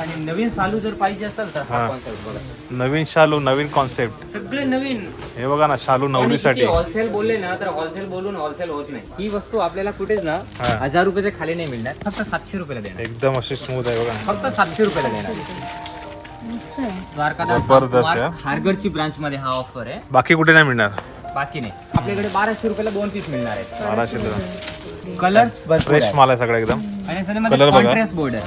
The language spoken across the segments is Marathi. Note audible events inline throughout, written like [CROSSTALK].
आणि नवीन चालू जर पाहिजे असेल तर हा हा. कॉन्सेप्ट बघा. नवीन शालू नवीन कॉन्सेप्ट सगळे नवीन. हे बघा ना शालू नवरीसाठी. होलसेल बोलले ना तर होलसेल बोलून होलसेल होत नाही. ही वस्तू आपल्याला कुठेच ना हा. हजार रुपयाच्या खाली नाही मिळणार. फक्त सातशे रुपयाला देणार. एकदम अशी स्मूथ आहे बघा फक्त सातशे रुपयाला देणार. मस्त आहे. द्वारकादास जबरदस्त मार्ट आहे. खारगडची ब्रांच मध्ये हा ऑफर आहे. बाकी कुठे नाही मिळणार? बाकी नाही. आपल्याकडे बाराशे रुपयाला दोन पीस मिळणार आहेत. बाराशे कलर्स फ्रेश. माल आहे सगळा एकदम. आणि याच्यामध्ये Color बघा. कॉन्ट्रास्ट बॉर्डर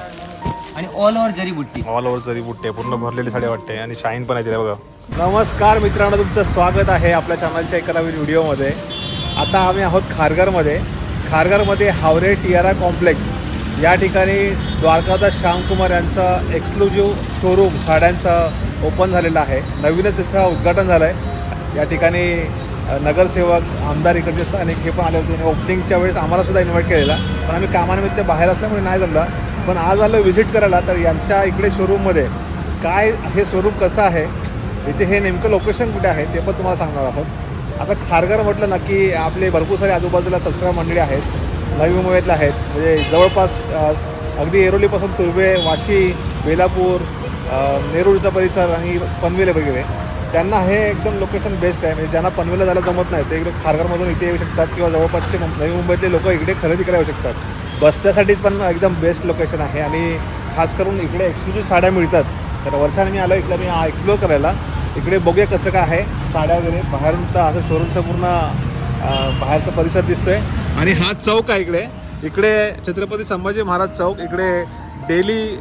आणि ऑल ओव्हर जरी बुट्टी. ऑल ओव्हर जरी बुट्टे पूर्ण भरलेली साडी वाटते आणि शाईन पण आहे बघा. नमस्कार मित्रांनो तुमचं स्वागत आहे आपल्या चॅनलच्या एका नवीन व्हिडिओमध्ये आता आम्ही आहोत खारघरमध्ये. खारघरमध्ये हावरे टियारा कॉम्प्लेक्स या ठिकाणी द्वारकादास श्यामकुमार यांचं एक्सक्लुझिव्ह शोरूम साड्यांचं ओपन झालेलं आहे. नवीनच त्याचं उद्घाटन झालं आहे या ठिकाणी नगरसेवक आमदार इकडचे स्थानिक हे पण आले होते. आणि ओपनिंगच्या वेळेस आम्हाला सुद्धा इन्व्हाइट केलेला. पण आम्ही कामानिमित्त बाहेर असल्यामुळे नाही जमला. पण आज आलं व्हिजिट करायला तर यांच्या इकडे शोरूममध्ये काय हे स्वरूप कसं आहे इथे हे नेमकं लोकेशन कुठे आहे ते पण तुम्हाला सांगणार आहोत. आता खारघर म्हटलं ना की आपले भरपूर सारे आजूबाजूला सबस्क्राईब मंडळी आहेत नवी मुंबईतले आहेत म्हणजे जवळपास अगदी एरोलीपासून तुर्बे वाशी बेलापूर नेरूळचा परिसर आणि पनवेल वगैरे. त्यांना हे एकदम लोकेशन बेस्ट आहे. म्हणजे ज्यांना पनवेलला जायला जमत नाही ते इकडे खारघरमधून इथे येऊ शकतात किंवा जवळपासचे नवी मुंबईतले लोक इकडे खरेदी करायला येऊ शकतात. बसण्यासाठी पण एकदम बेस्ट लोकेशन आहे. आणि खास करून इकडे एक्सक्लुझिव्ह साड्या मिळतात. तर वर्षाने मी आलो इकडे मी एक्सप्लोर करायला. इकडे बघूया कसं काय आहे. साड्या वगैरे बाहेरून तर असं शोरूमचं पूर्ण बाहेरचा परिसर दिसतोय. आणि हा चौक आहे इकडे. इकडे छत्रपती संभाजी महाराज चौक इकडे डेली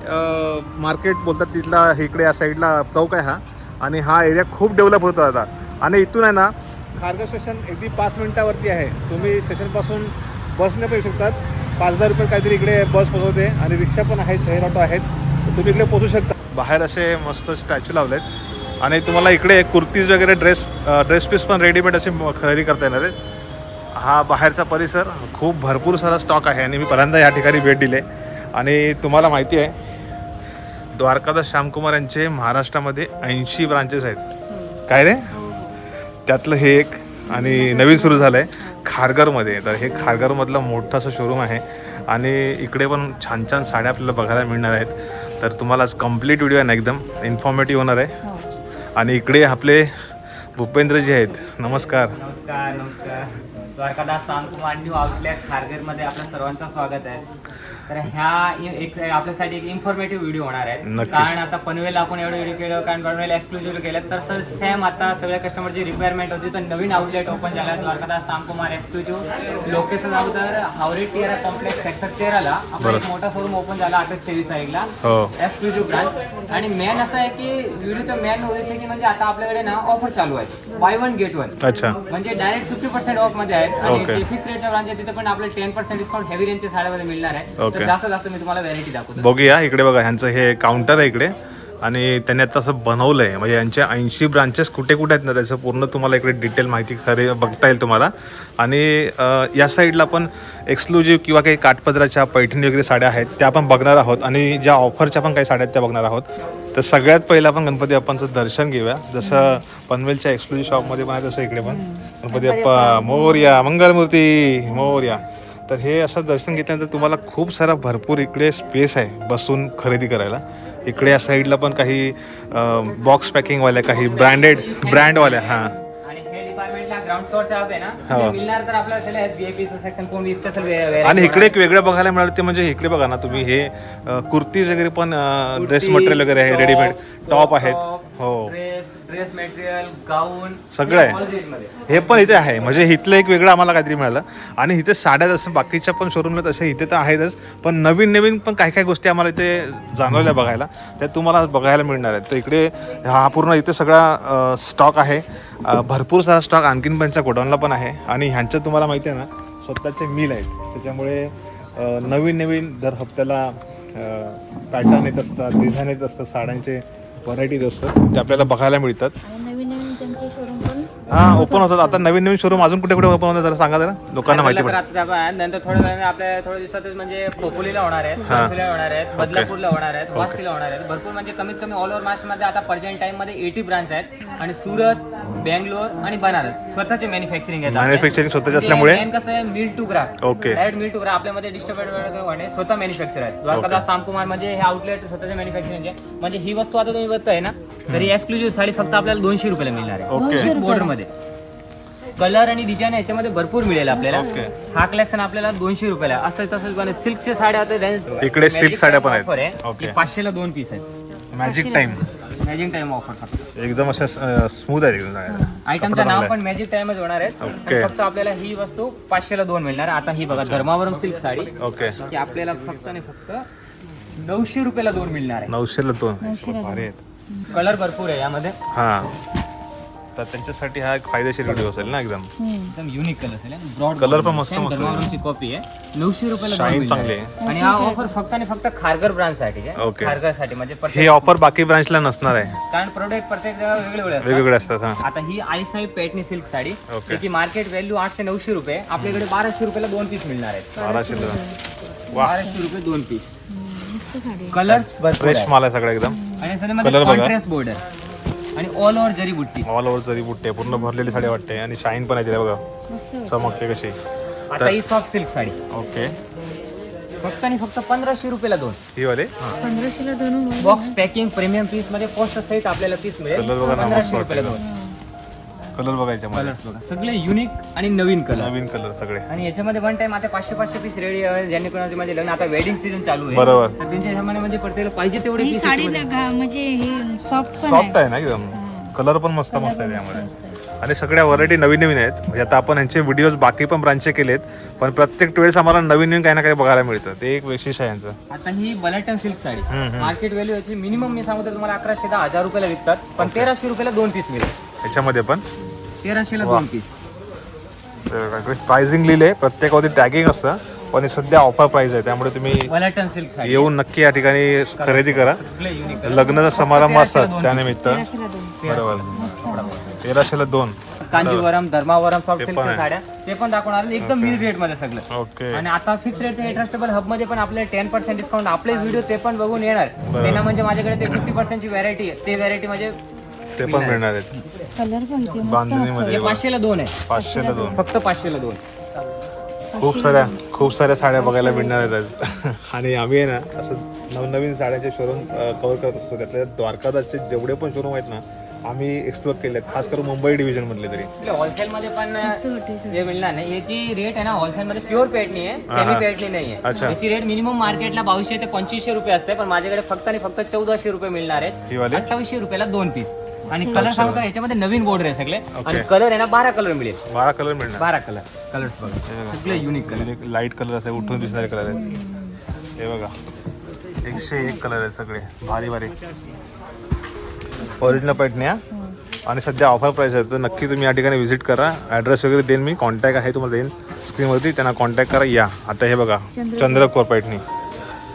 मार्केट बोलतात तिथला इकडे या साईडला चौक आहे हा. आणि हा एरिया खूप डेव्हलप होतो आता. आणि इथून आहे ना खारगाव स्टेशन अगदी पाच मिनिटावरती आहे. तुम्ही स्टेशनपासून बसने पण येऊ शकतात. पाच हजार रुपये काहीतरी इकडे बस पोहोचवते आणि रिक्षा पण आहेत शहर ऑटो आहेत. तुम्ही इकडे पोहोचू शकता. बाहेर असे मस्त स्टॅच्यू लावलेत. आणि तुम्हाला इकडे कुर्तीज वगैरे ड्रेस ड्रेस पीस पण रेडीमेड असे म- खरेदी करता येणार आहेत. हा बाहेरचा परिसर खूप भरपूर सारा स्टॉक आहे आणि मी पहिल्यांदा या ठिकाणी भेट दिले आणि तुम्हाला माहिती आहे द्वारकादास श्यामकुमार यांचे महाराष्ट्रामध्ये ऐंशी ब्रांचेस आहेत. काय रे? त्यातलं हे एक आणि नवीन सुरू झालं आहे खारघरमध्ये. तर हे खारघरमधलं मोठं असं शोरूम आहे. आणि इकडे पण छान छान साड्या आपल्याला बघायला मिळणार आहेत. तर तुम्हाला आज कंप्लीट व्हिडिओ आहे ना एकदम. इन्फॉर्मेटिव्ह होणार आहे. हो. आणि इकडे आपले भूपेंद्रजी आहेत. नमस्कार. नमस्कार नमस्कार. द्वारकादास सांगकुमार न्यू आउटलेट खारघरमध्ये आपल्या सर्वांचं स्वागत आहे. तर ह्या एक आपल्यासाठी एक इन्फॉर्मेटिव्ह व्हिडिओ होणार आहे नक्कीच. कारण आता पनवेल आपण एवढं व्हिडिओ केलं कारण पनवेल एक्सक्लुझिव्ह केलं तर सेम आता सगळ्या कस्टमरची रिक्वायरमेंट होती. तर नवीन आउटलेट ओपन झाला द्वारकादास सांगकुमार एक्सक्लुझिव्ह लोकेशन अगोदर हावरे टिअरा कॉम्प्लेक्स सेक्टर तेराला आपला एक मोठा शोरूम ओपन झाला आताच तेवीस तारीखला. हो. एक्सक्लुझिव्ह ब्रांच आणि मेन असं आहे की व्हिडिओचा मेन उद्देश आहे की म्हणजे आता आपल्याकडे ना ऑफर चालू आहे बाय वन गेट वन अच्छा. म्हणजे डायरेक्ट फिफ्टी पर्सेंट ऑफमध्ये आहेत. आणि Okay. जे फिक्स रेटच्या ब्रांच आहे तिथे पण आपल्याला टेन पर्सेंट डिस्काउंट हेवी रेंजच्या साड्यामध्ये मिळणार आहे. Okay. तर जास्त जास्त मी तुम्हाला व्हॅरायटी दाखवतो. बघूया इकडे बघा ह्यांचं हे काउंटर आहे इकडे. आणि त्यांनी आता असं बनवलं आहे म्हणजे यांच्या ऐंशी ब्रांचेस कुठे कुठे आहेत ना त्याचं पूर्ण तुम्हाला इकडे डिटेल माहिती खरे बघता येईल तुम्हाला. आणि या साईडला पण एक्सक्लुझिव्ह किंवा काही काठपदराच्या पैठणी वगैरे साड्या आहेत त्या आपण बघणार आहोत. आणि ज्या ऑफरच्या पण काही साड्या आहेत त्या बघणार आहोत. तर सगळ्यात पहिलं आपण गणपती बाप्पांचं दर्शन घेऊया. जसं पनवेलच्या एक्सक्लुझिव्ह शॉपमध्ये पण आहे तसं इकडे पण. गणपती बाप्पा मोर्या मंगलमूर्ती मोर्या. तर हे असं दर्शन घेतल्यानंतर तुम्हाला खूप सारा भरपूर इकडे स्पेस आहे बसून खरेदी करायला. इकडे या साईडला पण काही बॉक्स पॅकिंगवाल्या काही ब्रँडेड ब्रँडवाल्या हां. आणि इकडे एक वेगळं बघायला मिळालं ते म्हणजे इकडे बघा ना तुम्ही हे कुर्तीज वगैरे पण ड्रेस मटेरियल वगैरे आहे रेडीमेड टॉप आहेत. हो. ड्रेस मटेरियल गाऊन सगळं आहे. हे पण इथे आहे. म्हणजे इथलं एक वेगळं आम्हाला काहीतरी मिळालं. आणि इथे साड्या जसं बाकीच्या पण शोरूमला तसे इथे तर आहेतच. पण नवीन नवीन पण काही काही गोष्टी आम्हाला इथे जाणवल्या बघायला. त्या तुम्हाला बघायला मिळणार आहेत. तर इकडे हा पूर्ण इथे सगळा स्टॉक आहे. भरपूर सारा स्टॉक आणखीन पण गोडाऊनला पण आहे. आणि ह्यांच्या तुम्हाला माहिती आहे ना स्वतःचे मिल आहेत. त्याच्यामुळे नवीन नवीन दर हप्त्याला पॅटर्न येत असतात डिझाईन येत असतात साड्यांचे व्हरायटीज असतात ते आपल्याला बघायला मिळतात. नवीन नवीन त्यांचे शोरूम हा ओपन होतात. आता नवीन नवीन शोरूम अजून कुठे कुठे ओपन होतात जरा सांगा जरा. लोकांना माहिती पडेल. नंतर थोड्या वेळाने आपल्या थोड्या दिवसातच म्हणजे खोपोलीला होणार आहेत घनसोलीला होणार आहेत बदलापूरला होणार आहेत वाशीला होणार आहेत. भरपूर म्हणजे कमीत कमी ऑल ओव्हर महाराष्ट्रमध्ये आता प्रेझेंट टाइममध्ये एटी ब्रांच आहेत. आणि सुरत बेंगलोर आणि बनारस स्वतःचे मॅन्युफॅक्चरिंग आहेत. मॅन्युफॅक्चरिंग स्वतःचे म्हणजे असल्यामुळे? कसं आहे mill to graph okay. Direct mill to graph आपल्यामध्ये डिस्ट्रीब्युटर स्वतः मॅन्युफॅक्चर आहेत. द्वारकादास सामकुमार म्हणजे हे आउटलेट स्वतःचे मॅन्युफॅक्चरिंग आहे. म्हणजे ही वस्तू आता तुम्ही बघताय ना तरी एक्सक्लुझिव्ह साडी फक्त आपल्याला दोनशे रुपयाला मिळणार आहे. ओके. बॉर्डर मध्ये कलर आणि डिझाईन याच्यामध्ये भरपूर मिळेल आपल्याला. हा कलेक्शन आपल्याला दोनशे रुपयाला. असं तसंच पण सिल्कच्या साड्या आता इकडे silk साड्या पण आहेत. आहे. की पाचशेला दोन पीस आहेत. Magic time magic time offer फक्त. एकदम अशा स्मूथ आहे एकदम जायला. आयटमचं नाव चांगला पण मॅजिक टाइमच होणार आहे. आणि फक्त आपल्याला ही वस्तू पाचशेला दोन मिळणार आता ही बघा धर्मावरम सिल्क साडी. ओके की आपल्याला फक्त आणि फक्त नऊशे रुपयाला दोन मिळणार आहे. नऊशेला दोन. भारी आहेत. कलर भरपूर आहे यामध्ये. हा. तर त्यांच्यासाठी हा एक फायदेशीर व्हिडिओ असेल ना एकदम. एकदम युनिक कलर असेल ब्रॉड Color पण मस्त मस्त. कॉपी आहे. नऊशे रुपयाला दोन शाईन मिळणार चांगली आहे. आहे. आणि हा ऑफर फक्त आणि फक्त खारघर ब्रांच साठी आहे. खारघरसाठी म्हणजे हे प्रत्येक ऑफर बाकी ब्रांचला नसणार आहे. कारण प्रोडक्ट प्रत्येक जगा वेगळे वेगळे असतात. वेगवेगळे असतात हा. आता ही आई साहेब पॅटनी सिल्क साडी. त्याची मार्केट व्हॅल्यू आठशे नऊशे रुपये. आपल्याकडे बाराशे रुपयाला दोन पीस मिळणार आहेत. बाराशेला वा बाराशे रुपये दोन पीस मस्त साडी. आहे. कलर्स भरपूर फ्रेश. माल आहे सगळं एकदम. आणि बघा. कॉन्ट्रास्ट बॉर्डर आणि ऑल ओव्हर जरी बुट्टी. ऑल ओव्हर जरी बुट्टे पूर्ण भरलेली साडी वाटते. आणि शाईन पण आहे तिला बघा. मस्त. आहे. चमकते कशी. आता ही सॉफ्ट सिल्क साडी. ओके फक्त आणि फक्त पंधराशे रुपयाला दोन. ही वाले? पंधराशेला दोन बॉक्स पॅकिंग प्रीमियम पीसमध्ये पोस्ट सहित आपल्याला पीस मिळेल. पंधराशे रुपयाला दोन. कलर बघायच्या मला कलर्स बघा. सगळे युनिक आणि नवीन कलर नवीन कलर सगळे. आणि याच्यामध्ये वन टाइम आता पाचशे पाचशे पीस रेडी आहे. ज्यांनी कोणाचे म्हणजे लग्न आता वेडिंग सीझन चालू आहे. बरोबर. तर त्यांच्या हिशोबाने म्हणजे प्रत्येक पाहिजे तेवढे ही पीस साडी घा- म्हणजे ही सॉफ्ट पण सॉफ्ट आहे. ना एकदम. कलर पण मस्त मस्त आहे त्यामध्ये. आणि सगळ्या व्हरायटी नवीन नवीन आहेत. म्हणजे आता आपण यांचे व्हिडिओज बाकी पण ब्रांचचे केलेत. पण प्रत्येक वेळेस आम्हाला नवीन नवीन काही ना काही बघायला मिळतं. ते एक वैशिष्ट्य आहे यांचं. आता ही बलटन सिल्क साडी. मार्केट व्हॅल्यू याची मिनिमम मी सांगतो तुम्हाला अकराशे दहा हजार रुपयाला विकतात. पण तेराशे रुपयाला दोन पीस मिळेल. याच्यामध्ये पण? तेराशेला दोन पीस प्राइसिंग लिहिले. प्रत्येकावरती टॅगिंग असतं. पण सध्या ऑफर प्राइस आहे. त्यामुळे तुम्ही बलटन सिल्क साडी. येऊन नक्की या ठिकाणी खरेदी करा. लग्नाचा समारंभ असतात त्यानिमित्त. तेराशेला दोन. बरोबर. तेराशेला दोन. Kanjeevaram Dharmavaram soft silk. साड्या. ते पण दाखवणार आणि एकदम मिल रेटमध्ये सगळं. ओके आणि आता फिक्स रेटचे हे ट्रस्टेबल हबमध्ये पण आपले टेन पर्सेंट डिस्काउंट आपले व्हिडिओ ते पण बघून येणार. त्यांना म्हणजे माझ्याकडे ते फिफ्टी पर्सेंटची व्हरायटी आहे. ते व्हरायटी म्हणजे ते पण मिळणार आहेत. कलर बांधणीमध्ये हे पाचशेला दोन आहे पाचशेला दोन. फक्त पाचशेला दोन. खूप साऱ्या खूप साऱ्या साड्या बघायला मिळणार आहेत [LAUGHS] आणि आम्ही आहे ना असं नवनवीन साड्यांचे शोरूम कव्हर करत असतो. त्यातल्या द्वारकादासचे जेवढे पण शोरूम आहेत ना आम्ही एक्सप्लोर केले खास करून मुंबई डिव्हिजन मधले तरी. होलसेल मध्ये पण. हे मिळणार नाही. याची रेट आहे ना होलसेल मध्ये प्युअर पेटणी आहे सेमी पेटणी नाही अच्छा. आहे याची रेट मिनिमम मार्केटला बावीसशे ते पंचवीसशे रुपये असते. पण माझ्याकडे फक्त आणि फक्त चौदाशे रुपये मिळणार ही आहेत? अठ्ठावीसशे रुपयाला दोन पीस आणि कलर सांगतो याच्यामध्ये नवीन बॉर्डर आहे सगळे. आणि कलर आहे ना बारा कलर मिळेल. बारा कलर मिळणार. बारा कलर कलर्स बघा. सगळे युनिक कलर लाइट कलर असे उठून दिसणारे कलर आहेत. हे बघा. एकशे एक कलर आहेत सगळे. भारी भारी. ओरिजिनल पैठण्या आणि सध्या ऑफर प्राईस आहे. तर नक्की तुम्ही या ठिकाणी व्हिजिट करा. ॲड्रेस वगैरे देईन मी. कॉन्टॅक्ट आहे तुम्हाला देईन. स्क्रीनवरती त्यांना कॉन्टॅक्ट करा. या. आता हे बघा. चंद्रकोर पैठणी.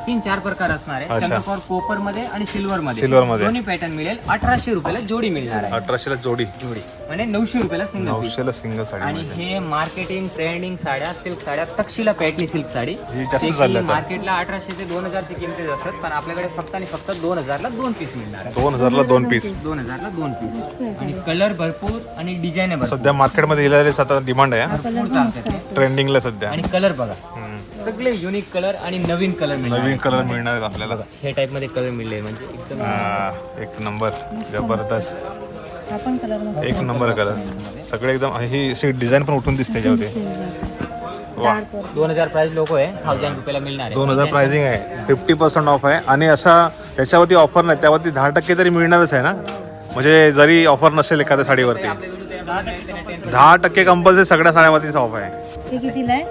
तीन चार प्रकार असणार आहे. अच्छा. चंद्रकोर कोपरमध्ये आणि सिल्वर मध्ये Silver मध्ये. दोन्ही पॅटर्न मिळेल. अठराशे रुपयाला जोडी मिळणार आहे. अठराशेला जोडी. जोडी. म्हणजे नऊशे रुपयाला सिंगल पीस नऊशेला सिंगल साडी आणि हे मार्केटिंग ट्रेंडिंग साड्या सिल्क साड्या तक्षिला पॅटनी सिल्क साडी. ही जास्त आता. मार्केटला अठराशे ते दोन हजारची किमतीच असतात पण आपल्याकडे फक्त आणि फक्त दोन हजारला दोन पीस मिळणार आहे. दोन हजारला दोन पीस दोन हजारला दोन पीस आणि कलर भरपूर आणि डिझाईन भरपूर. सध्या मार्केटमध्ये आता डिमांड आहे. कलर पण मस्त आहे ट्रेंडिंगला सध्या. आणि कलर बघा. सगळे युनिक कलर आणि नवीन कलर मिळणार. नवीन कलर मिळणार आहेत आपल्याला हे टाइपमध्ये कलर मिळले म्हणजे एकदम हा, एक नंबर जबरदस्त. हा पण कलर मस्त एक नंबर कलर सगळे एकदम ही डिझाईन पण उठून दिसते याच्यावरती. वा. दोन हजार प्राइस लोक आहे थाउजंड रुपयाला मिळणार आहे. दोन हजार प्राइसिंग आहे. फिफ्टी पर्सेंट ऑफ आहे. आणि असा याच्यावरती ऑफर नाही त्यावरती दहा टक्के तरी मिळणारच आहे ना? म्हणजे जरी ऑफर नसेल एखाद्या साडीवरती. दहा टक्के ते 10% दहा टक्के कंपल्सरी सगळ्या साड्यावरतीच ऑफ आहे. हे कितीला आहे?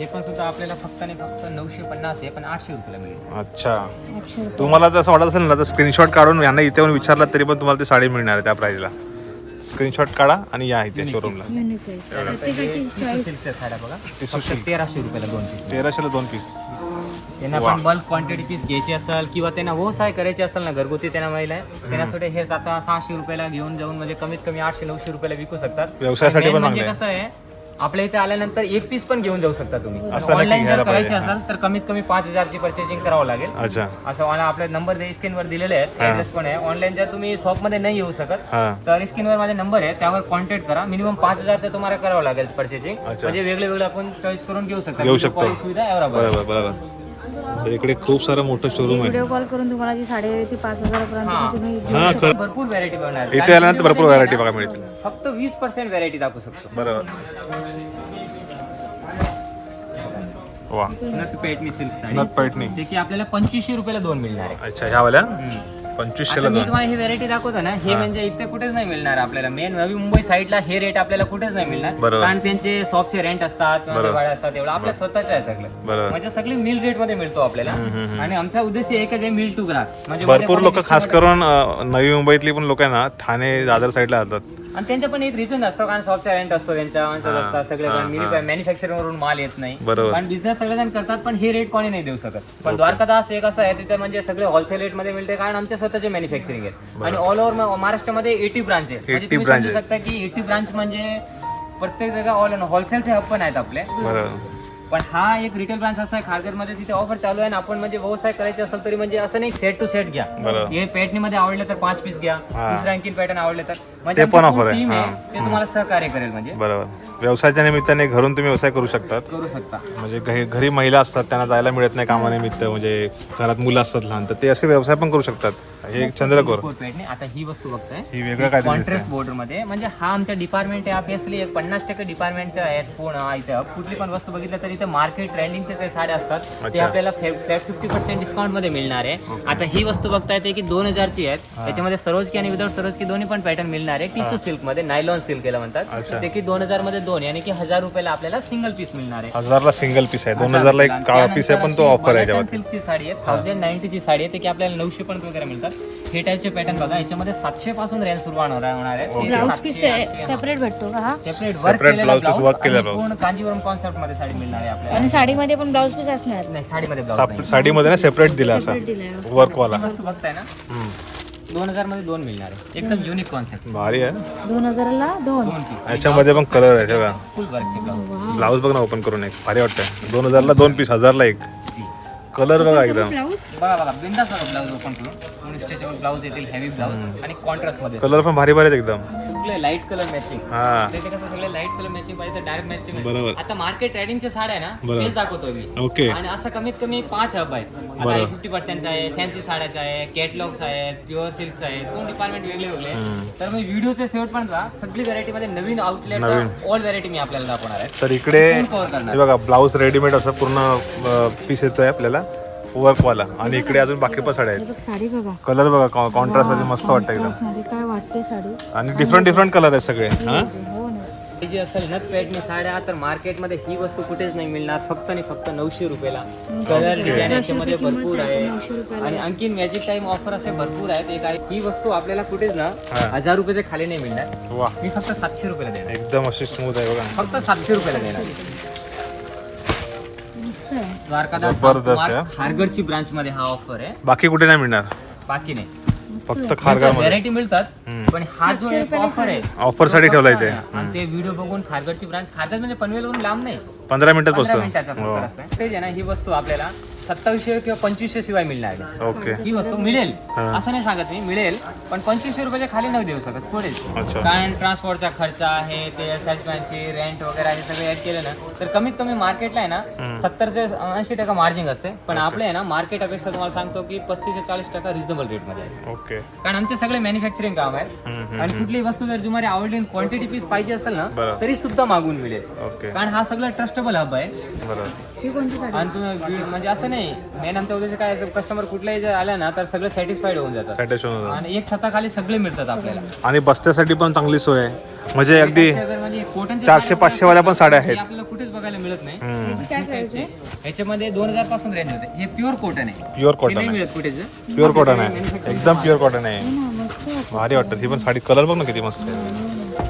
हे पण सुद्धा आपल्याला फक्त आणि फक्त नऊशे पन्नास आहे पण आठशे रुपयाला मिळेल. अच्छा. आठशे रुपये. तुम्हाला जर असं वाटत असेल ना तर स्क्रीनशॉट काढून यांना इथे येऊन विचारलं तरी पण तुम्हाला ती साडी मिळणार आहे त्या प्राईजला स्क्रीनशॉट काढा आणि या इथे शोरूमला युनिक आहे प्रत्येकाची चॉईस सिल्कच्या साड्या बघा. फक्त तेराशे रुपयाला दोन पीस तेराशेला दोन पीस त्यांना पण बल्क क्वांटिटी पीस घ्यायची असेल किंवा त्यांना व्यवसाय करायचे असेल ना घरगुती त्यांना महिला आहे. त्यांच्यासाठी हे आता सहाशे रुपयाला घेऊन जाऊन म्हणजे कमीत कमी आठशे नऊशे रुपयाला विकू शकतात. व्यवसायासाठी आणि पण main म्हणजे चांगलं कसं आहे आपल्या इथे आल्यानंतर एक पीस पण घेऊन जाऊ शकता तुम्ही. असं ऑनलाईन घ्यायला जर करायची पाहिजे, असेल तर कमीत कमी पाच हजारची परचेसिंग करावं लागेल. अच्छा. असं मला आपले नंबर स्क्रीनवर दिलेले आहेत. ऍड्रेस पण आहे. ऑनलाईन जर तुम्ही शॉपमध्ये नाही येऊ शकत हा. तर स्क्रीनवर माझे नंबर आहे त्यावर कॉन्टॅक्ट करा. मिनिमम पाच हजारचं तुम्हाला करावं लागेल परचेसिंग अच्छा. म्हणजे वेगळे वेगळे आपण चॉईस करून घेऊ शकता. घेऊ सुविधा आहे बरोबर बरोबर. तर इकडे खूप सारं मोठं शोरूम आहे. व्हिडिओ कॉल करून तुम्हाला जी साडी हवी ती पाच हजारापर्यंत तुम्ही हा खरं. भरपूर व्हरायटी बनणार इथे आल्यानंतर भरपूर व्हरायटी बघा मिळतील. फक्त वीस पर्सेंट व्हरायटी दाखवू शकतो. बरोबर. वा. नथ पेटणी सिल्क साडी. नथ पैठणी ते की आपल्याला पंचवीसशे रुपयाला दोन मिळणार आहे. अच्छा ह्या वाल्या हम्म. पंचवीसशेला मी दोन. तुम्हाला ही व्हरायटी दाखवतो ना हे म्हणजे इथे कुठेच नाही मिळणार आपल्याला. मेन नवी मुंबई साईडला हे रेट आपल्याला कुठेच नाही मिळणार. बरोबर. कारण त्यांचे शॉपचे रेंट असतात किंवा बरोबर. भाडे असतात एवढं आपल्या स्वतःचं आहे सगळं. म्हणजे सगळी मिल रेटमध्ये मिळतो आपल्याला. आणि आमचा उद्देश एकच आहे मिल टू ग्राहक म्हणजे भरपूरमध्ये लोक खास करून अ, नवी मुंबईतली पण लोक आहे ना ठाणे दादर साईडला जातात. आणि त्यांचं पण एक रिझन असतो कारण शॉपचा रेंट असतो त्यांच्या माणसं असतात सगळे मॅन्युफॅक्चरिंग वरून माल येत नाही. बरोबर. कारण बिझनेस सगळेजण करतात पण हे रेट कोणी नाही देऊ शकत. पण द्वारकादास एक असं आहे तिथे म्हणजे सगळे होलसेल रेटमध्ये मिळते कारण आमच्या स्वतःचे मॅन्युफॅक्चरिंग आहे आणि ऑल ओव्हर महाराष्ट्रामध्ये एटी ब्रांच आहे म्हणजे 80 तुम्ही branch समजू आहे. शकता की एटी ब्रांच म्हणजे प्रत्येक जागा ऑल होलसेलचे हब पण आहेत आपले. बरोबर. पण हा एक रिटेल ब्रांच असा आहे खारघरमध्ये तिथे ऑफर चालू आहे आणि आपण म्हणजे व्यवसाय करायचे असेल तरी म्हणजे असं नाही सेट टू सेट घ्या. बरोबर. हे पॅटनीमध्ये आवडलं तर पाच पीस घ्या दुसऱ्या आणखी पॅटर्न आवडले तर. म्हणजे ते पण आमची full आहे. हा. ते तुम्हाला सहकार्य करेल म्हणजे. बरोबर. व्यवसायाच्या निमित्ताने घरून तुम्ही व्यवसाय करू शकतात. करू शकता. म्हणजे घरी घरी महिला असतात त्यांना जायला मिळत नाही कामानिमित्त. म्हणजे घरात मुलं असतात लहान तर ते असे व्यवसाय पण करू शकतात. हे एक चंद्रकोर. कोट पॅटनी आता ही वस्तू बघताय. ही वेगळं काय कॉन्ट्रास्ट बॉर्डरमध्ये. म्हणजे हा आमच्या डिपार्टमेंट आहे. ऑब्विसली एक पन्नास टक्के डिपार्टमेंटच्या आहेत पूर्ण इथे. कुठली पण वस्तू बघितलं तर इथे मार्केट ट्रेंडिंगचे काही साड्या असतात. ते अच्छा. आपल्याला फ्लॅट फिफ्टी पर्सेंट डिस्काउंटमध्ये मिळणार आहे. आता ही वस्तू बघताय ते की दोन हजारची आहेत. त्याच्यामध्ये सरोजकी आणि विदाउट सरोजकी दोन्ही पण पॅटर्न मिळणार आहे टिश्यू सिल्कमध्ये नायलॉन सिल्क याला म्हणतात. ते की दोन हजारमध्ये दोन यानी की हजार रुपयाला आपल्याला सिंगल पीस मिळणार आहे. हजारला सिंगल पीस आहे. दोन हजारला एक काळा पीस आहे पण तो ऑफर आहे सिल्कची साडी आहे थाउजंड नाईन्टीची साडी आहे ते की आपल्याला नऊशे पर्यंत वगैरे मिळतात. हे टाईपचे पॅटर्न बघा याच्यामध्ये सातशे पासून रेंज सुरू होणार होणार आहे. ब्लाऊज पीस सेपरेट भेटतो का हा? सेपरेट वर्क केलेला. पूर्ण कांजीवरम कॉन्सेप्टमध्ये साडी मिळणार आहे आपल्याला. आणि साडीमध्ये पण ब्लाऊज पीस असणार. नाही साडीमध्ये साडीमध्ये ना सेपरेट दिला असा. वर्कवाला बघताय ना? दोन हजारमध्ये दोन मिळणार आहे. एकदम युनिक कॉन्सेप्ट भारी आहे दोन हजाराला दोन. दोन पीस याच्यामध्ये पण कलर आहे तेव्हा फुल वर्कचे ब्लाऊज ब्लाऊज बघ ना ओपन करून एक. भारी वाटतंय. दोन हजारला दोन पीस हजारला एक. जी. कलर बघा एकदम. ब्लाऊज बघा बघा. बिंदास बघा ब्लाऊज ओपन करून. दोन स्ट्रेचेबल ब्लाऊज येतील हेवी ब्लाऊज आणि कॉन्ट्रास्टमध्ये कलर पण भारी भारी आहेत एकदम. सगळे लाइट कलर मॅचिंग हा. ते कसं सगळे लाइट कलर मॅचिंग पाहिजे डायरेक्ट मॅचिंग बरोबर. आता मार्केट ट्रेडिंगच्या साड्या आहे ना बरोबर. तेच दाखवतोय मी. ओके. आणि असं कमीत कमी पाच हब आहेत. आता फिफ्टी पर्सेंटचा आहे फॅन्सी साड्याचा आहे कॅटलॉग्स आहेत प्युअर सिल्कचा आहे दोन डिपार्टमेंट वेगळे वेगळे? आहेत. तर मी व्हिडिओचे शेवटपर्यंत पहा, सगळी व्हरायटी मध्ये नवीन आउटलेट ऑल व्हरायटी मी आपल्याला दाखवणार आहे. तर इकडे करणार. बघा ब्लाऊज रेडीमेड असं पूर्ण पीस येतोय आपल्याला. वर्कवाला आणि इकडे अजून बाकी पण साड्या आहेत. हे बघ साडी बघा. कलर बघा कॉन्ट्रास्टमध्ये मस्त वाटतं एकदम. मध्ये काय वाटते साडी? आणि डिफरंट डिफरंट कलर आहेत सगळे हा हो? ना. ही जी असेल नथ पेटणी साड्या तर मार्केटमध्ये ही वस्तू कुठेच नाही मिळणार. फक्त आणि फक्त नऊशे रुपयाला. कलर डिझाईन याच्यामध्ये भरपूर आहे. आणि आणखीन मॅजिक टाइम ऑफर असे भरपूर आहेत. एक आहे ही वस्तू आपल्याला कुठेच ना हजार रुपयाच्या खाली नाही मिळणार. वा मी फक्त सातशे रुपयाला देणार. एकदम अशी स्मूथ आहे बघा. फक्त सातशे रुपयाला देणार. द्वारकादास जबरदस्त. खारगडची ब्रांच मध्ये हा ऑफर आहे. बाकी कुठे नाही मिळणार? बाकी नाही. फक्त खारगारमध्ये. व्हरायटी मिळतात पण हा जो एक ऑफर आहे ऑफरसाठी ठेवला इथे आणि ते व्हिडिओ बघून खारगडची ब्रांच खारगड म्हणजे पनवेलवरून लांब नाही. पंधरा मिनिटात पंधरा फरक असतो तेच आहे ना ही वस्तू आपल्याला सत्तावीसशे किंवा पंचवीसशे शिवाय मिळणार आहे ओके. ही वस्तू मिळेल. असं नाही सांगत मी मिळेल. पण पंचवीसशे रुपयाच्या खाली नाही देऊ शकत थोडेच. अच्छा. कारण ट्रान्सपोर्टचा खर्च आहे ते सॅचमॅनची रेंट वगैरे हे सगळे ऍड केलं ना तर कमीत कमी मार्केटला आहे ना सत्तर ते ऐंशी टक्का मार्जिन असते. पण आपले आहे ना मार्केट अपेक्षा तुम्हाला सांगतो की पस्तीस ते चाळीस टक्का रिझनेबल रेटमध्ये आहे. ओके. कारण आमचे सगळे मॅन्युफॅक्चरिंग काम आहेत. आणि कुठली वस्तू जर तुम्हाला आवडली क्वांटिटी पीस पाहिजे असेल ना बरं. तरी सुद्धा मागून मिळेल. ओके. कारण हा सगळं ट्रस्टेबल हब आहे. बरोबर ही कोणती साडी? आणि तुम्ही म्हणजे असं नाही मेन आमच्या उद्देश काय कस्टमर कुठलाही जर आला ना तर सगळे सॅटिस्फाईड होऊन जातात. सॅटिस्फाय होतं. आणि एक छताखाली सगळे मिळतात आपल्याला. आणि बसण्यासाठी पण चांगली सोय आहे. म्हणजे अगदी म्हणजे चारशे पाचशे वाल्या पण साड्या आहेत. आपल्याला कुठेच बघायला मिळत नाही. ह्याची काय प्राइस आहे. ह्याच्यामध्ये दोन हजारपासून रेंज होते हे प्युअर कॉटन आहे. प्युअर हे कॉटन नाही आहे. मिळत कुठेच प्युअर कॉटन आहे. एकदम प्युअर कॉटन आहे. हा, मस्त वाटते. भारी वाटतं. ती पण साडी कलर बघ ना किती मस्त आहे.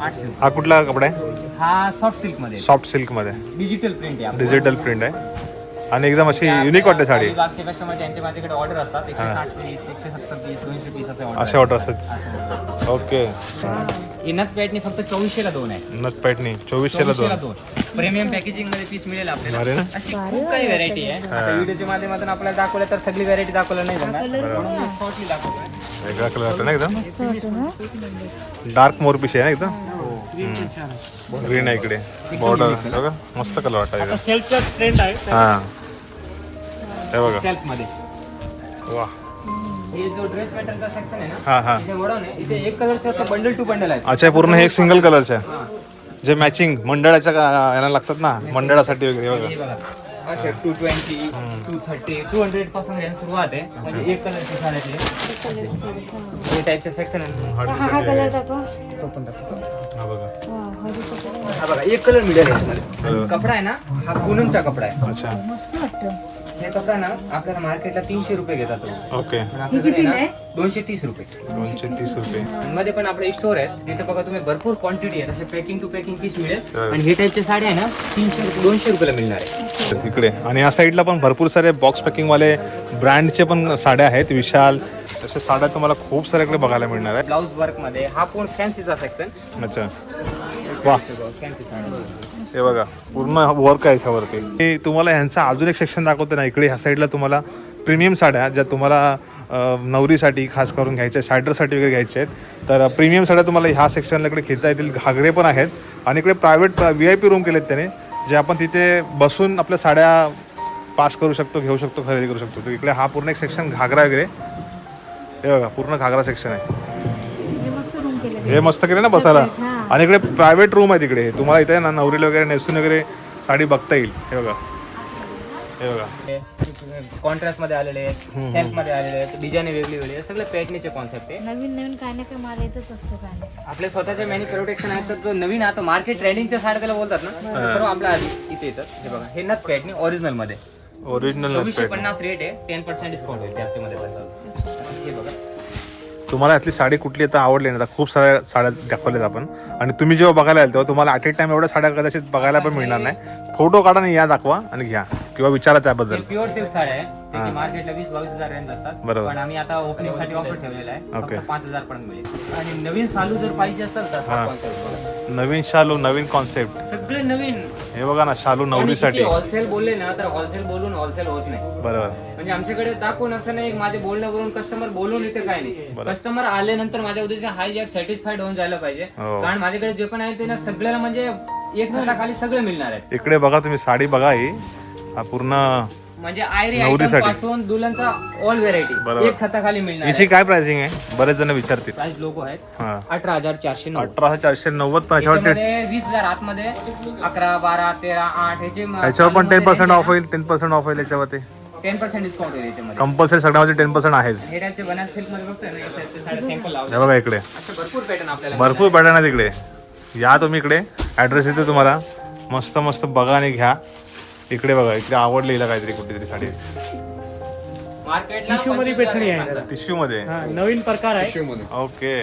आठशे. हा कुठला कपडा आहे? हा सॉफ्ट सिल्कमध्ये. सॉफ्ट सिल्कमध्ये. डिजिटल प्रिंट आहे आपलं. डिजिटल प्रिंट आहे. आणि एकदम अशी युनिक वाटते साडी. बागचे कस्टमर त्यांच्या माझ्याकडे ऑर्डर असतात एकशे साठ पीस एकशे सत्तर पीस दोनशे पीस असे ऑर्डर असे ऑर्डर असतात. ओके. इनत पॅटनी फक्त चोवीसशेला दोन आहे. नथ पॅटनी चोवीसशेला चोवीसशेला दोन. दोन प्रीमियम पॅकेजिंगमध्ये पीस मिळेल अरे ना. आपल्याला अशी खूप काही व्हरायटी आहे. आता व्हिडिओच्या माध्यमातून आपल्याला दाखवलं तर सगळी व्हरायटी दाखवलं नाही जमणार. म्हणून मी shortly दाखवतोय. वेगळा कलर वाटतो ना एकदम? डार्क मोरपिशी आहे ना एकदम? ग्रीन आहे. इकडे. बॉर्डर बघा मस्त कलर वाटतं एकदम सेल्फचा ट्रेंड आहे. हां. हे बघा. सेल्फमध्ये वा हे जो ड्रेस पॅटर्नचा सेक्शन आहे ना हां हां. इथे वडवून आहे. इथे एक कलरचं बंडल टू बंडल आहे. अच्छा पूर्ण हे सिंगल कलरचे आहे जे मॅचिंग मंडळाच्या का- याला लागतात ना मंडळासाठी वगैरे बघा. असे two twenty two thirty two हंड्रेडपासून range सुरुवात आहे. म्हणजे एक कलरची साड्याची हे. टाईपचे सेक्शन आहे. कलर दाखवा तो पण दाखवतो. हा बघा. हा हा बघा एक कलर मिळेल कपडा आहे ना हा पूनमचा कपडा आहे. अच्छा. मस्त वाटतं. हे कपडा ना आपल्याला मार्केटला तीनशे रुपये घेतात तो. ओके. पण आपल्याकडे आहे ना दोनशे तीस रुपये. दोनशे तीस रुपये. आणि मध्ये पण आपले स्टोर आहे तिथे बघा तुम्ही भरपूर क्वांटिटी आहे. तसे पॅकिंग टू पॅकिंग पीस मिळेल. आणि हे टाईपचे साडी आहे ना तीनशे रुपये दोनशे रुपयाला मिळणार आहे. इकडे. आणि या साईडला पण भरपूर सारे बॉक्स पॅकिंगवाले ब्रँडचे पण साड्या आहेत. विशाल तसे साड्या तुम्हाला खूप साऱ्या इकडे बघायला मिळणार आहे ब्लाऊज वर्कमध्ये हा पण फॅन्सीचा सेक्शन अच्छा. वा हे बघा पूर्ण वर्क आहे याच्यावरती हे तुम्हाला ह्यांचा अजून एक सेक्शन दाखवतो ना इकडे ह्या साईडला तुम्हाला प्रीमियम साड्या ज्या तुम्हाला नवरीसाठी खास करून घ्यायच्या आहेत सायडरसाठी वगैरे घ्यायच्या आहेत. तर प्रीमियम साड्या तुम्हाला ह्या सेक्शनला इकडे घेता येतील घागरे पण आहेत. आणि इकडे private V I P room केलेत त्याने जे आपण तिथे बसून आपल्या साड्या पास करू शकतो घेऊ शकतो खरेदी करू शकतो. तर इकडे हा पूर्ण एक सेक्शन घागरा वगैरे. हे बघा पूर्ण घागरा सेक्शन आहे. हे मस्त रूम केलं हे मस्त केलं ना बसायला. आणि इकडे प्रायव्हेट रूम आहे तिकडे. तुम्हाला इथे ना नवरीला वगैरे नेसून वगैरे साडी बघता येईल. हे बघा. हे बघा. कॉन्ट्रास्टमध्ये आलेले आहेत सेल्फमध्ये आलेले आहेत डिझाईन वेगळी वेगळी आहे. सगळे पॅटनीचे कॉन्सेप्ट आहे. नवीन नवीन काय ना काय माल येतच असतो काय आपले स्वतःचे मॅन्युफॅक्चरेशन आहेत तर जो नवीन आता मार्केट ट्रेंडिंगच्या साड्या त्याला बोलतात ना ते सर्व आपल्या आधी इथे येतात. हे बघा हे नथ पॅटनी ओरिजिनलमध्ये. ओरिजिनल चोवीसशे पन्नास रेट आहे टेन पर्सेंट डिस्काउंट होईल त्याच्यामध्ये पण. हे बघा तुम्हाला यातली साडी कुठली आता आवडली ना आता खूप साऱ्या साड्या दाखवल्यात आपण. आणि तुम्ही जेव्हा बघायला याल तेव्हा तुम्हाला ॲट ए टाइम एवढ्या साड्या कदाचित बघायला पण मिळणार नाही. फोटो काढा आणि या दाखवा आणि घ्या. किंवा विचारा त्याबद्दल. प्युअर सिल्क साड्या आहे. मार्केटला वीस बावीस हजार रेंज असतात. बरोबर. पण आम्ही आता ओपनिंगसाठी ऑफर ठेवलेला आहे. Okay. फक्त पाच हजार पर्यंत मिळेल. आणि नवीन चालू जर पाहिजे असेल तर हा. नवीन शालू नवीन कॉन्सेप्ट सगळे नवीन. हे बघा ना शालू नवरीसाठी. होलसेल बोलले ना तर होलसेल बोलून होलसेल होत नाही. बरोबर. म्हणजे आमच्याकडे दाखवून असं नाही माझे बोलण्यावरून कस्टमर बोलून इथे काय नाही. कस्टमर आल्यानंतर माझ्या उद्देश हाय जॅक सॅटिस्फाईड होऊन जायला पाहिजे. हो. कारण माझ्याकडे जे पण आहे ते ना सगळ्याला म्हणजे एक खाली सगळे मिळणार आहेत. इकडे बघा तुम्ही साडी बघा ही. हा पूर्ण म्हणजे आयरी नवरीसाठी. पासून दुल्हनचा ऑल व्हेरायटी बरोबर. एक छताखाली मिळणार याची काय प्राइसिंग आहे? बरेच जण विचारतील. प्राइस आहेत. हा. अठरा हजार चारशे नऊ अठरा चारशे नव्वद पण याच्यामध्ये वीस हजार आतमध्ये अकरा बारा तेरा आठ ह्याचे याच्यावर पण टेन पर्सेंट ऑफ होईल टेन पर्सेंट ऑफ होईल याच्यावरती. टेन पर्सेंट डिस्काउंट होईल याच्यामध्ये. कंपल्सरी सगळ्यामध्ये टेन पर्सेंट आहेच. हे टाईपचे बनास सिल्कमध्ये बघतोय ना या type चे साडे सॅम्पल लावले. हे बघा इकडे. असे भरपूर पॅटर्न आपल्याला भरपूर पॅटर्न आहेत इकडे. या तुम्ही इकडे. ॲड्रेस येतो तुम्हाला. मस्त मस्त बघा आणि घ्या. इकडे बघा इकडे आवडली हिला काहीतरी कुठली साडी मार्केटला Tissue मध्ये 25,000 पैठणी आहे. टिश्यू मध्ये. हा नवीन प्रकार आहे. ओके.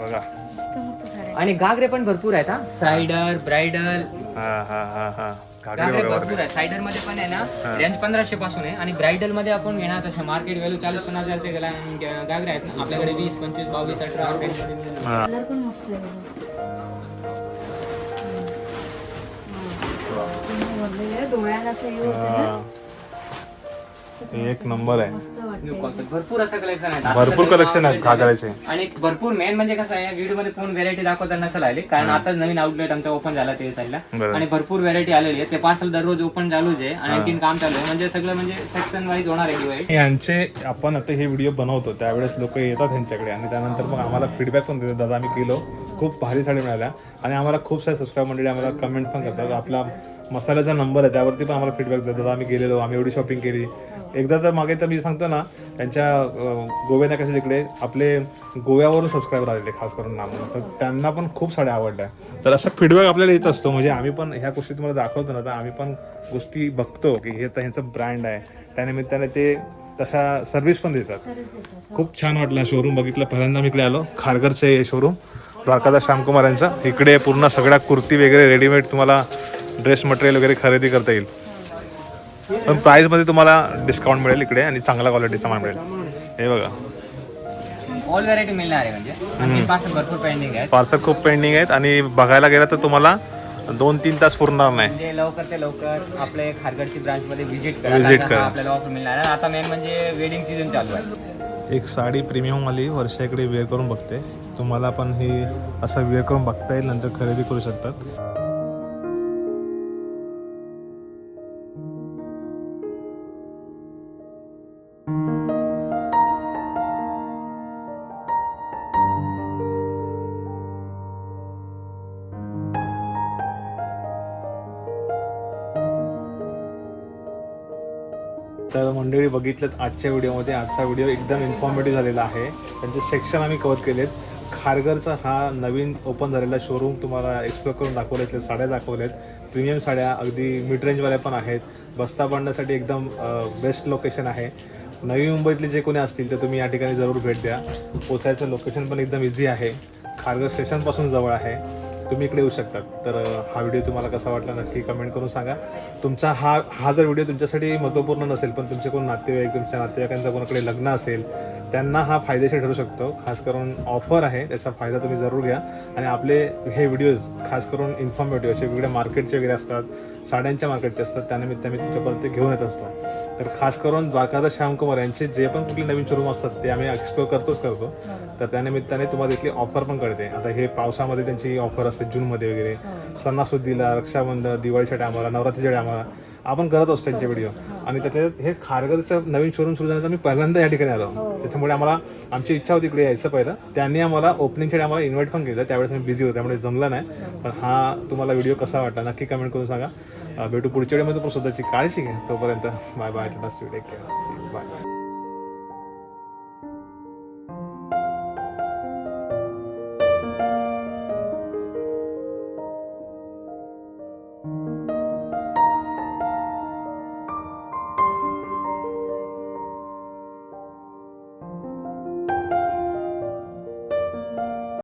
बघा. मस्त मस्त साड्या आणि घागरे पण भरपूर आहेत हा. सायडर ब्रायडल हा हा हा हा. घागरी घागरे बघा भरपूर आहेत. सायडरमध्ये पण आहे ना रेंज पंधराशे पासून आहे. आणि ब्रायडलमध्ये आपण घेणार तसे मार्केट व्हॅल्यू चाळीस पन्नास हजारचे घागरे आहेत ना. आपल्याकडे वीस पंचवीस बावीस अठरा. हा. कलर पण मस्त आहे. डोळ्याला असं हे होतं ना. हा. एक नंबर आहे. मस्त वाटतं. भरपूर असं कलेक्शन आहे भरपूर कलेक्शन आहेत घागराचे आणि भरपूर मेन म्हणजे कसं आहे व्हिडिओमध्ये फोन व्हेरायटी दाखवताना नसेल आली कारण आताच नवीन आउटलेट आमचा ओपन झाला ते साईडला बरोबर. आणि भरपूर व्हेरायटी आलेली आहे ते पार्सल दररोज ओपन चालूच आहे आणि आणखीन काम चालू आहे. म्हणजे सगळं म्हणजे सेक्शन वाईज होणार आहे यांचे आपण आता हे व्हिडिओ बनवतो. त्यावेळेस लोक येतात ह्यांच्याकडे आणि त्यानंतर मग आम्हाला फीडबॅक पण देतात. दादा आम्ही केलो खूप भारी साडी मिळाल्या. आणि आम्हाला खूप सारे सबस्क्राईब मंडळी आम्हाला कमेंट पण करतात. आपला मसाल्याचा नंबर आहे त्यावरती पण आम्हाला फीडबॅक देतात. आम्ही गेलेलो आम्ही एवढी शॉपिंग केली. एकदा तर मागे तर मी सांगतो ना त्यांच्या अं, गोव्याला कशा तिकडे आपले गोव्यावरून सबस्क्राईबर आलेले खास करून नाम तर त्यांना पण खूप साड्या आवडल्या. तर असा फीडबॅक आपल्याला येत असतो. म्हणजे आम्ही पण ह्या गोष्टी तुम्हाला दाखवतो ना तर आम्ही पण गोष्टी बघतो की हे तर ह्यांचं ब्रँड आहे. त्यानिमित्ताने ते तशा सर्व्हिस पण देतात. खूप छान वाटलं शोरूम बघितलं. पहिल्यांदा मी इकडे आलो खारघरचं हे शोरूम द्वारकादास श्यामकुमार यांचं. इकडे पूर्ण सगळ्या कुर्ती वगैरे रेडीमेड तुम्हाला ड्रेस मटेरियल वगैरे खरेदी करता येईल. पण प्राईसमध्ये तुम्हाला डिस्काउंट मिळेल इकडे आणि चांगला क्वालिटीचा माल मिळेल. हे बघा. ऑल व्हरायटी मिळणार आहे म्हणजे. पाच भरपूर पेंडिंग आहेत. पार्सल खूप पेंडिंग आहेत आणि बघायला गेलं तर तुम्हाला दोन तीन तास पुरणार नाही. म्हणजे लवकर ते लवकर आपले खारगडची ब्रांच मध्ये व्हिजिट करा. Visit कारण करा. आपल्याला ऑफर मिळणार आहे. आता मेन म्हणजे वेडिंग सीझन चालू आहे. एक साडी प्रीमियम वाली वर्षा इकडे वेअर करून बघते. तुम्हाला पण हे असं वेळ करून बघता येईल नंतर खरेदी करू शकतात. तर मंडळी बघितलं आजच्या व्हिडिओमध्ये आजचा व्हिडिओ एकदम इन्फॉर्मेटिव्ह झालेला आहे. त्यांचे सेक्शन आम्ही कव्हर केलेत. खारघरचा हा नवीन ओपन झालेला शोरूम तुम्हाला एक्सप्लोर करून दाखवले आहेत साड्या आहेत प्रीमियम साड्या अगदी मिड रेंजवाल्या पण आहेत. बस्ता बांधण्यासाठी एकदम बेस्ट लोकेशन आहे. नवी मुंबईतले जे कोणी असतील तर तुम्ही या ठिकाणी जरूर भेट द्या. पोचायचं लोकेशन पण एकदम इझी आहे. खारघर स्टेशनपासून जवळ आहे. तुम्ही इकडे येऊ शकतात. तर हा व्हिडिओ तुम्हाला कसा वाटला नक्की कमेंट करून सांगा. तुमचा हा हा जर व्हिडिओ तुमच्यासाठी महत्त्वपूर्ण नसेल पण तुमचे कोण नातेवाईक तुमच्या नातेवाईकांचं कोणाकडे लग्न असेल त्यांना हा फायदेशीर ठरू शकतो. खास करून ऑफर आहे त्याचा फायदा तुम्ही जरूर घ्या. आणि आपले हे व्हिडिओज खास करून इन्फॉर्मेटिव्ह असे वेगवेगळ्या मार्केटचे वगैरे असतात साड्यांच्या मार्केटचे असतात त्यानिमित्त आम्ही तुमच्यापर्यंत घेऊन येत असतो. तर खास करून द्वारकादास श्यामकुमार यांचे जे पण कुठले नवीन शोरूम असतात ते आम्ही एक्सप्लोर करतोच करतो. तर त्यानिमित्ताने तुम्हाला इथली ऑफर पण कळते. आता हे पावसामध्ये त्यांची ऑफर असते जूनमध्ये वगैरे. सणासुदीला रक्षाबंधन दिवाळीच्या टायमाला नवरात्रीच्या टायमाला आपण करत असतो त्यांचे व्हिडिओ आणि त्याच्यात हे खारघरचं नवीन शोरूम सुरू झाल्यानंतर मी पहिल्यांदा या ठिकाणी आलो. त्याच्यामुळे आम्हाला आमची इच्छा होती इकडे यायचं पहिलं. त्यांनी आम्हाला ओपनिंगच्या टायमाला इन्व्हाइट पण केलं. त्यावेळेस मी बिझी होतो त्यामुळे जमलं नाही. पण हा तुम्हाला व्हिडिओ कसा वाटला नक्की कमेंट करून सांगा. भेटू पुढच्या वेळेमध्ये पण स्वतःची काळजी घ्या तोपर्यंत. Bye bye take care